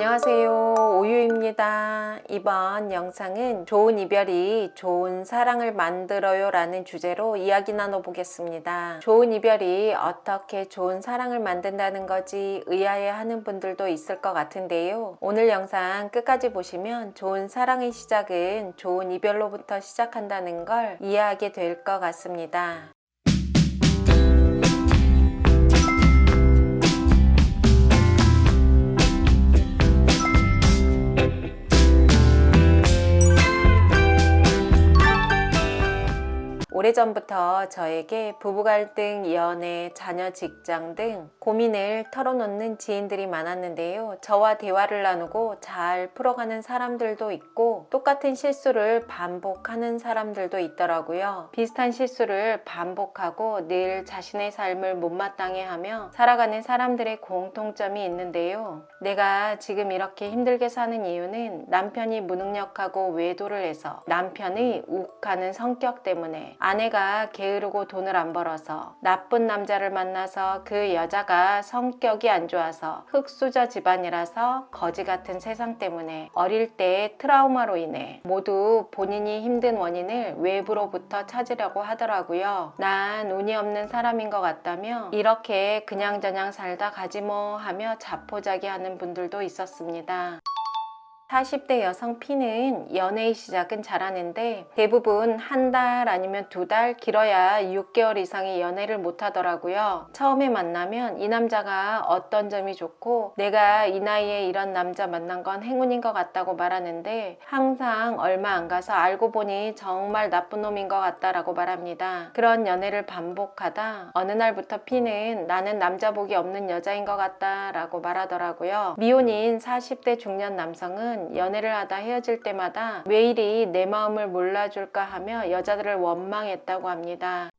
안녕하세요. 오유입니다. 이번 영상은 좋은 이별이 좋은 사랑을 만들어요 라는 주제로 이야기 나눠보겠습니다. 좋은 이별이 어떻게 좋은 사랑을 만든다는 거지 의아해 하는 분들도 있을 것 같은데요. 오늘 영상 끝까지 보시면 좋은 사랑의 시작은 좋은 이별로부터 시작한다는 걸 이해하게 될 것 같습니다. 오래전부터 저에게 부부 갈등, 연애, 자녀 직장 등 고민을 털어놓는 지인들이 많았는데요. 저와 대화를 나누고 잘 풀어가는 사람들도 있고 똑같은 실수를 반복하는 사람들도 있더라고요. 비슷한 실수를 반복하고 늘 자신의 삶을 못마땅해 하며 살아가는 사람들의 공통점이 있는데요. 내가 지금 이렇게 힘들게 사는 이유는 남편이 무능력하고 외도를 해서 남편의 욱하는 성격 때문에 아내가 게으르고 돈을 안 벌어서 나쁜 남자를 만나서 그 여자가 성격이 안 좋아서 흙수저 집안이라서 거지 같은 세상 때문에 어릴 때 트라우마로 인해 모두 본인이 힘든 원인을 외부로부터 찾으려고 하더라고요. 난 운이 없는 사람인 것 같다며 이렇게 그냥저냥 살다 가지 뭐 하며 자포자기하는 분들도 있었습니다. 40대 여성 P는 연애의 시작은 잘하는데 대부분 한 달 아니면 두 달 길어야 6개월 이상의 연애를 못 하더라고요. 처음에 만나면 이 남자가 어떤 점이 좋고 내가 이 나이에 이런 남자 만난 건 행운인 것 같다고 말하는데 항상 얼마 안 가서 알고 보니 정말 나쁜 놈인 것 같다라고 말합니다. 그런 연애를 반복하다 어느 날부터 P는 나는 남자 복이 없는 여자인 것 같다라고 말하더라고요. 미혼인 40대 중년 남성은 연애를 하다 헤어질 때마다 왜 이리 내 마음을 몰라줄까 하며 여자들을 원망했다고 합니다.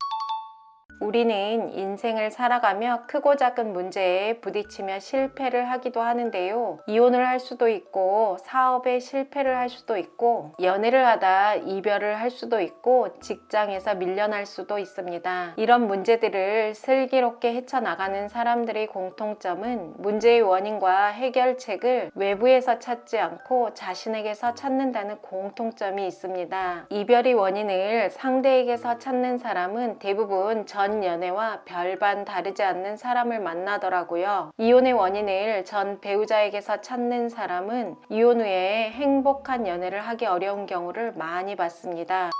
우리는 인생을 살아가며 크고 작은 문제에 부딪히며 실패를 하기도 하는데요. 이혼을 할 수도 있고, 사업에 실패를 할 수도 있고, 연애를 하다 이별을 할 수도 있고, 직장에서 밀려날 수도 있습니다. 이런 문제들을 슬기롭게 헤쳐나가는 사람들의 공통점은 문제의 원인과 해결책을 외부에서 찾지 않고 자신에게서 찾는다는 공통점이 있습니다. 이별의 원인을 상대에게서 찾는 사람은 대부분 전 연애와 별반 다르지 않는 사람을 만나더라고요. 이혼의 원인을 전 배우자에게서 찾는 사람은 이혼 후에 행복한 연애를 하기 어려운 경우를 많이 봤습니다.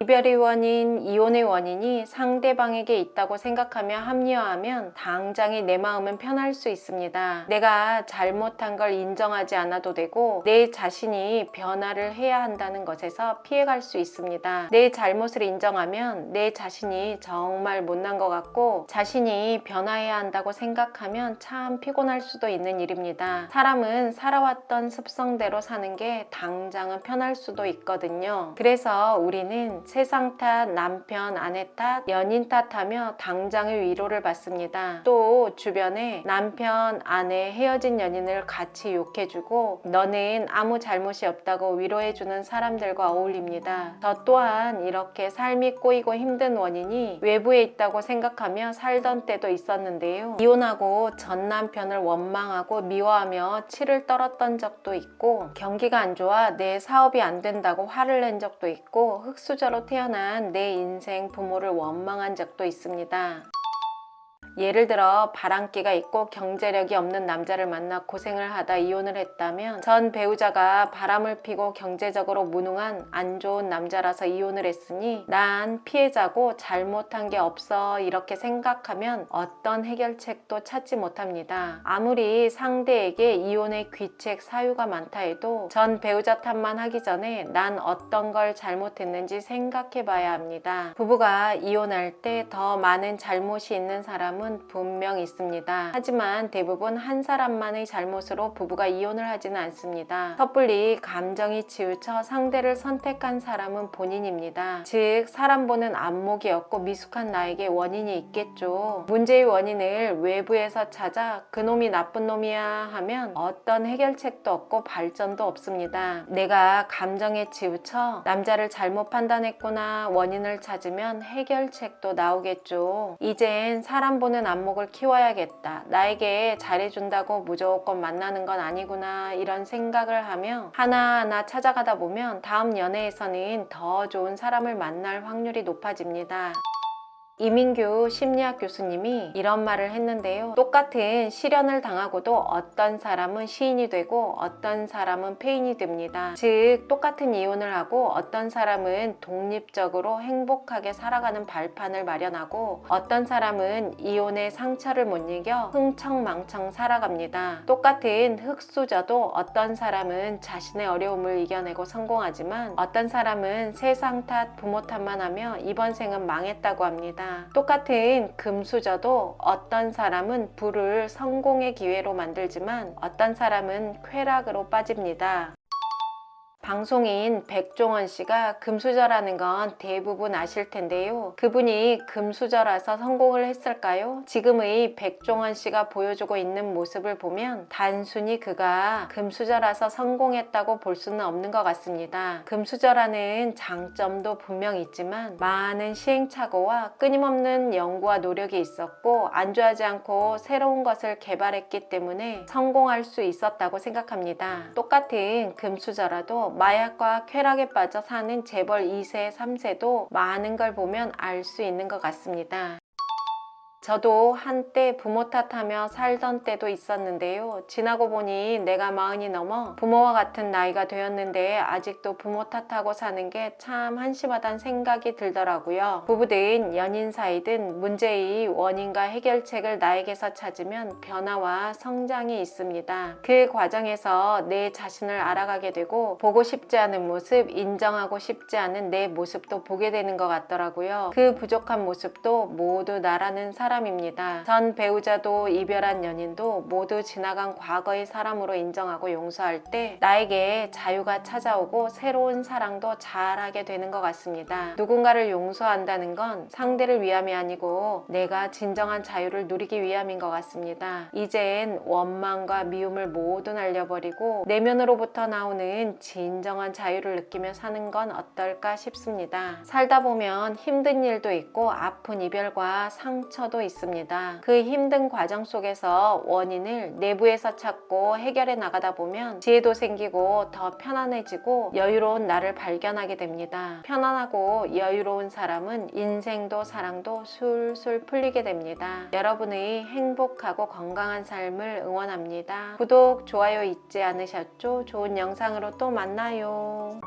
이별의 원인, 이혼의 원인이 상대방에게 있다고 생각하며 합리화하면 당장이 내 마음은 편할 수 있습니다. 내가 잘못한 걸 인정하지 않아도 되고 내 자신이 변화를 해야 한다는 것에서 피해갈 수 있습니다. 내 잘못을 인정하면 내 자신이 정말 못난 것 같고 자신이 변화해야 한다고 생각하면 참 피곤할 수도 있는 일입니다. 사람은 살아왔던 습성대로 사는 게 당장은 편할 수도 있거든요. 그래서 우리는 세상 탓, 남편, 아내 탓, 연인 탓하며 당장의 위로를 받습니다. 또 주변에 남편, 아내, 헤어진 연인을 같이 욕해주고 너는 아무 잘못이 없다고 위로해주는 사람들과 어울립니다. 저 또한 이렇게 삶이 꼬이고 힘든 원인이 외부에 있다고 생각하며 살던 때도 있었는데요. 이혼하고 전 남편을 원망하고 미워하며 치를 떨었던 적도 있고 경기가 안 좋아 내 사업이 안 된다고 화를 낸 적도 있고 흙수저로 태어난 내 인생 부모를 원망한 적도 있습니다. 예를 들어 바람기가 있고 경제력이 없는 남자를 만나 고생을 하다 이혼을 했다면 전 배우자가 바람을 피고 경제적으로 무능한 안 좋은 남자라서 이혼을 했으니 난 피해자고 잘못한 게 없어 이렇게 생각하면 어떤 해결책도 찾지 못합니다. 아무리 상대에게 이혼의 귀책 사유가 많다 해도 전 배우자 탓만 하기 전에 난 어떤 걸 잘못했는지 생각해 봐야 합니다. 부부가 이혼할 때 더 많은 잘못이 있는 사람은 분명 있습니다. 하지만 대부분 한 사람만의 잘못으로 부부가 이혼을 하지는 않습니다. 섣불리 감정이 치우쳐 상대를 선택한 사람은 본인입니다. 즉 사람 보는 안목이었고 미숙한 나에게 원인이 있겠죠. 문제의 원인을 외부에서 찾아 그놈이 나쁜 놈이야 하면 어떤 해결책도 없고 발전도 없습니다. 내가 감정에 치우쳐 남자를 잘못 판단했구나 원인을 찾으면 해결책도 나오겠죠. 이젠 사람 보는 보는 안목을 키워야겠다. 나에게 잘해준다고 무조건 만나는 건 아니구나. 이런 생각을 하며 하나하나 찾아가다 보면 다음 연애에서는 더 좋은 사람을 만날 확률이 높아집니다. 이민규 심리학 교수님이 이런 말을 했는데요. 똑같은 시련을 당하고도 어떤 사람은 시인이 되고 어떤 사람은 폐인이 됩니다. 즉, 똑같은 이혼을 하고 어떤 사람은 독립적으로 행복하게 살아가는 발판을 마련하고 어떤 사람은 이혼의 상처를 못 이겨 흥청망청 살아갑니다. 똑같은 흙수저도 어떤 사람은 자신의 어려움을 이겨내고 성공하지만 어떤 사람은 세상 탓, 부모 탓만 하며 이번 생은 망했다고 합니다. 똑같은 금수저도 어떤 사람은 불을 성공의 기회로 만들지만 어떤 사람은 쾌락으로 빠집니다. 방송인 백종원 씨가 금수저라는 건 대부분 아실 텐데요. 그분이 금수저라서 성공을 했을까요? 지금의 백종원 씨가 보여주고 있는 모습을 보면 단순히 그가 금수저라서 성공했다고 볼 수는 없는 것 같습니다. 금수저라는 장점도 분명 있지만 많은 시행착오와 끊임없는 연구와 노력이 있었고 안주하지 않고 새로운 것을 개발했기 때문에 성공할 수 있었다고 생각합니다. 똑같은 금수저라도 마약과 쾌락에 빠져 사는 재벌 2세, 3세도 많은 걸 보면 알 수 있는 것 같습니다. 저도 한때 부모 탓하며 살던 때도 있었는데요. 지나고 보니 내가 마흔이 넘어 부모와 같은 나이가 되었는데 아직도 부모 탓하고 사는 게 참 한심하다는 생각이 들더라고요. 부부든 연인 사이든 문제의 원인과 해결책을 나에게서 찾으면 변화와 성장이 있습니다. 그 과정에서 내 자신을 알아가게 되고 보고 싶지 않은 모습, 인정하고 싶지 않은 내 모습도 보게 되는 것 같더라고요. 그 부족한 모습도 모두 나라는 사람 입니다. 전 배우자도 이별한 연인도 모두 지나간 과거의 사람으로 인정하고 용서할 때 나에게 자유가 찾아오고 새로운 사랑도 잘하게 되는 것 같습니다. 누군가를 용서한다는 건 상대를 위함이 아니고 내가 진정한 자유를 누리기 위함인 것 같습니다. 이젠 원망과 미움을 모두 날려버리고 내면으로부터 나오는 진정한 자유를 느끼며 사는 건 어떨까 싶습니다. 살다 보면 힘든 일도 있고 아픈 이별과 상처 도 있습니다. 그 힘든 과정 속에서 원인을 내부에서 찾고 해결해 나가다 보면 지혜도 생기고 더 편안해지고 여유로운 나를 발견하게 됩니다. 편안하고 여유로운 사람은 인생도 사랑도 술술 풀리게 됩니다. 여러분의 행복하고 건강한 삶을 응원합니다. 구독, 좋아요 잊지 않으셨죠? 좋은 영상으로 또 만나요.